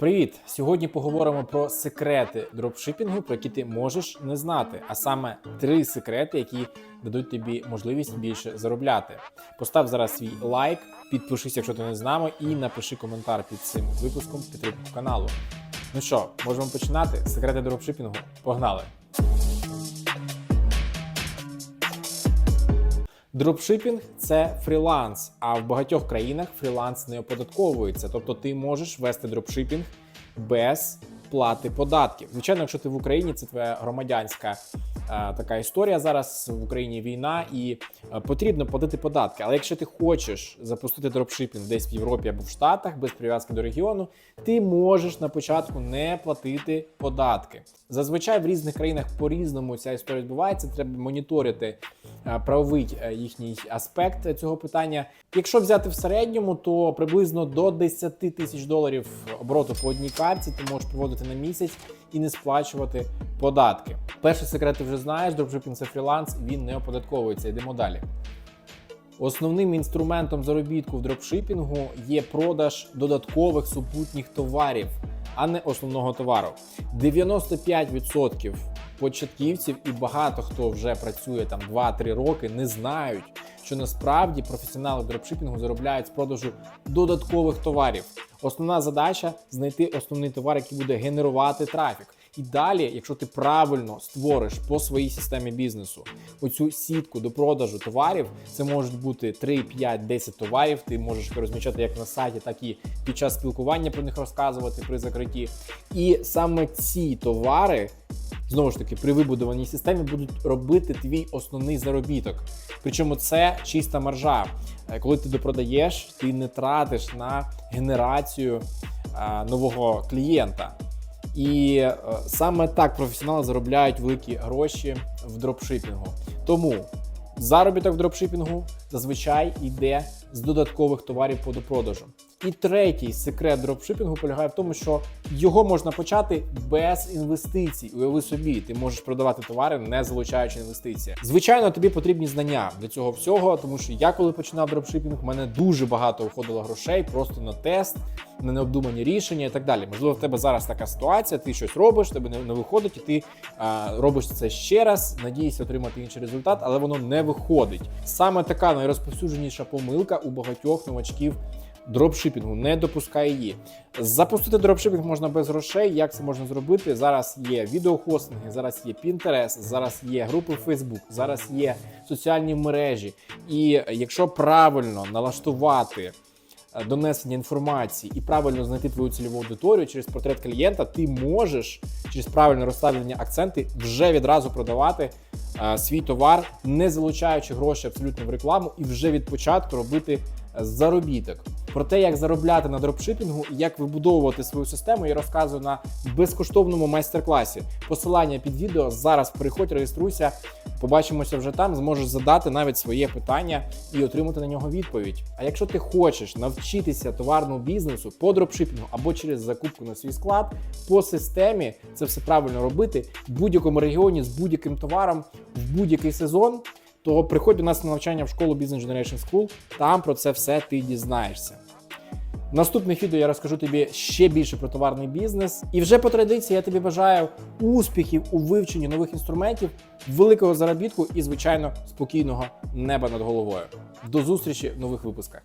Привіт! Сьогодні поговоримо про секрети дропшипінгу, про які ти можеш не знати, а саме три секрети, які дадуть тобі можливість більше заробляти. Постав зараз свій лайк, підпишись, якщо ти не з нами, і напиши коментар під цим випуском підтримку каналу. Ну що, можемо починати? Секрети дропшипінгу. Погнали! Дропшипінг це фріланс, а в багатьох країнах фріланс не оподатковується. Тобто ти можеш вести дропшипінг без плати податків. Звичайно, якщо ти в Україні, це твоя громадянська така історія. Зараз в Україні війна і е, потрібно платити податки. Але якщо ти хочеш запустити дропшипінг десь в Європі або в Штатах без прив'язки до регіону, ти можеш на початку не платити податки. Зазвичай в різних країнах по-різному ця історія відбувається. Треба моніторити е, правовий е, їхній аспект цього питання. Якщо взяти в середньому, то приблизно до 10 тисяч доларів обороту по одній карті ти можеш проводити на місяць і не сплачувати податки. Перший секрет ти вже знаєш, дропшипінг це фріланс, він не оподатковується. Йдемо далі. Основним інструментом заробітку в дропшипінгу є продаж додаткових супутніх товарів, а не основного товару. 95% початківців і багато хто вже працює там 2-3 роки, не знають, що насправді професіонали дропшипінгу заробляють з продажу додаткових товарів. Основна задача знайти основний товар, який буде генерувати трафік. І далі, якщо ти правильно створиш по своїй системі бізнесу оцю сітку до продажу товарів, це можуть бути 3, 5, 10 товарів. Ти можеш їх розміщати як на сайті, так і під час спілкування про них розказувати при закритті. І саме ці товари. Знову ж таки, при вибудованій системі будуть робити твій основний заробіток. Причому це чиста маржа. Е, Коли ти допродаєш, ти не тратиш на генерацію нового клієнта. І е, саме так професіонали заробляють великі гроші в дропшипінгу. Тому заробіток в дропшипінгу зазвичай йде з додаткових товарів по допродажу. І третій секрет дропшипінгу полягає в тому, що його можна почати без інвестицій. Уяви собі, ти можеш продавати товари, не залучаючи інвестиції. Звичайно, тобі потрібні знання для цього всього, тому що я коли починав дропшипінг, в мене дуже багато виходило грошей просто на тест, на необдумані рішення і так далі. Можливо, в тебе зараз така ситуація, ти щось робиш, тебе не, не виходить, і ти а, робиш це ще раз, надієшся отримати інший результат, але воно не виходить. Саме така найрозповсюдженіша помилка у багатьох новачків дропшипінгу. Не допускай її. Запустити дропшипінг можна без грошей. Як це можна зробити? Зараз є відеохостинги, зараз є Pinterest, зараз є групи Facebook, зараз є соціальні мережі. І якщо правильно налаштувати е, донесення інформації і правильно знайти твою цільову аудиторію через портрет клієнта, ти можеш через правильне розставлення акценти вже відразу продавати е, свій товар, не залучаючи гроші абсолютно в рекламу, і вже від початку робити заробіток. Про те, як заробляти на дропшипінгу і як вибудовувати свою систему, я розказую на безкоштовному майстер-класі. Посилання під відео зараз переходь, реєструйся. Побачимося вже там, зможеш задати навіть своє питання і отримати на нього відповідь. А якщо ти хочеш навчитися товарному бізнесу по дропшипінгу або через закупку на свій склад, по системі це все правильно робити в будь-якому регіоні з будь-яким товаром в будь-який сезон, то приходь до нас на навчання в школу Business Generation School, там про це все ти дізнаєшся. В наступних відео я розкажу тобі ще більше про товарний бізнес. І вже по традиції я тобі бажаю успіхів у вивченні нових інструментів, великого заробітку і, звичайно, спокійного неба над головою. До зустрічі в нових випусках.